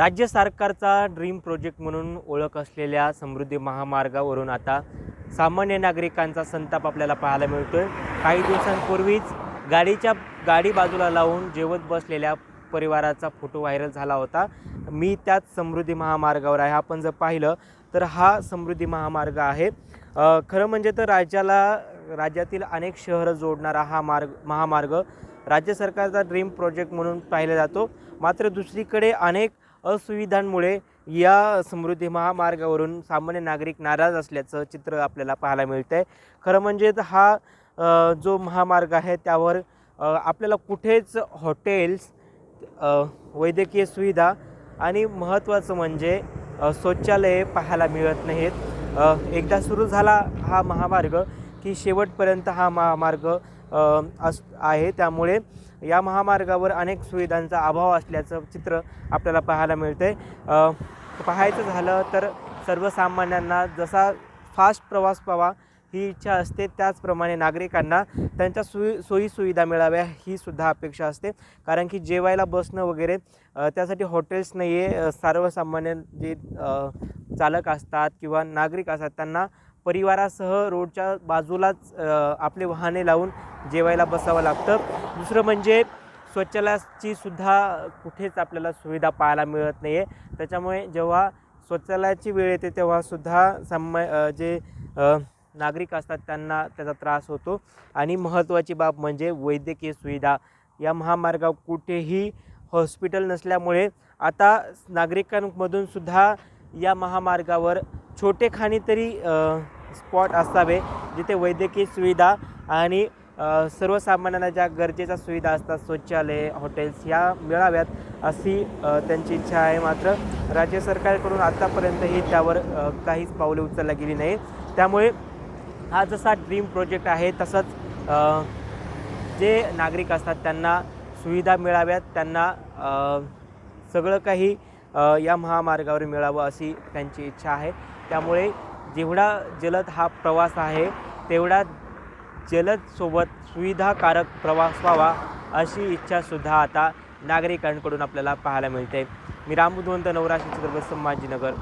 राज्य सरकारचा dream project म्हणून ओळख असलेल्या समृद्धी महामार्गावरून आता सामान्य नागरिकांचा संताप आपल्याला पाहायला मिळतोय. काही दिवसांपूर्वीच गाडीच्या गाडी बाजूला लावून जेवत बसलेल्या परिवाराचा फोटो व्हायरल झाला होता. मी त्याच समृद्धी महामार्गावर आहे. आपण जर पाहिलं तर हा समृद्धी महामार्ग आहे. खरं म्हणजे तर राज्याला राज्यातील अनेक शहरं जोडणारा हा मार्ग महामार्ग राज्य सरकारचा ड्रीम प्रोजेक्ट म्हणून पाहिला जातो. मात्र दुसरीकडे अनेक असुविधांमुळे या समृद्धी महामार्गावरून सामान्य नागरिक नाराज असल्याचं चित्र आपल्याला पाहायला मिळतं आहे खरं म्हणजे तर हा जो महामार्ग आहे त्यावर आपल्याला कुठेच हॉटेल्स वैद्यकीय सुविधा आणि महत्त्वाचं म्हणजे शौचालये पाहायला मिळत नाहीत. एकदा सुरू झाला हा महामार्ग की शेवटपर्यंत हा महामार्ग अस आहे. त्यामुळे या महामार्गावर अनेक सुविधांचा अभाव असल्याचं चित्र आपल्याला पाहायला मिळतं आहे पाहायचं झालं तर सर्वसामान्यांना जसा फास्ट प्रवास पावा ही इच्छा असते त्याचप्रमाणे नागरिकांना त्यांच्या सोयी सोयीसुविधा मिळाव्या ही सुद्धा अपेक्षा असते. कारण की जेवायला बसणं वगैरे त्यासाठी हॉटेल्स नाही आहे सर्वसामान्य जे चालक असतात किंवा नागरिक असतात त्यांना परिवारासह रोडच्या बाजूलाच आपले वाहने लावून जेवायला बसावं लागतं. दुसरं म्हणजे शौचालयाची सुद्धा कुठेच आपल्याला सुविधा पाहायला मिळत नाही आहे त्याच्यामुळे जेव्हा शौचालयाची वेळ येते तेव्हासुद्धा सम जे नागरिक असतात त्यांना त्याचा त्रास होतो. आणि महत्त्वाची बाब म्हणजे वैद्यकीय सुविधा. या महामार्गावर कुठेही हॉस्पिटल नसल्यामुळे आता नागरिकांमधूनसुद्धा या महामार्गावर छोटे खाणी तरी स्पॉट असावे जिथे वैद्यकीय सुविधा आणि सर्वसामान्यांना ज्या गरजेच्या सुविधा असतात शौचालय हॉटेल्स ह्या मिळाव्यात अशी त्यांची इच्छा आहे. मात्र राज्य सरकारकडून आत्तापर्यंतही त्यावर काहीच पावले उचलली गेली नाही. त्यामुळे हा जसा ड्रीम प्रोजेक्ट आहे तसंच जे नागरिक असतात त्यांना सुविधा मिळाव्यात त्यांना सगळं काही या महामार्गावर मिळावं अशी त्यांची इच्छा आहे. त्यामुळे जेवढा जलद हा प्रवास आहे तेवढा जलदसोबत सुविधाकारक प्रवास व्हावा अशी इच्छासुद्धा आता नागरिकांकडून आपल्याला पाहायला मिळते. मी रामबुधवंत नवराशी चित्रपट संभाजीनगर.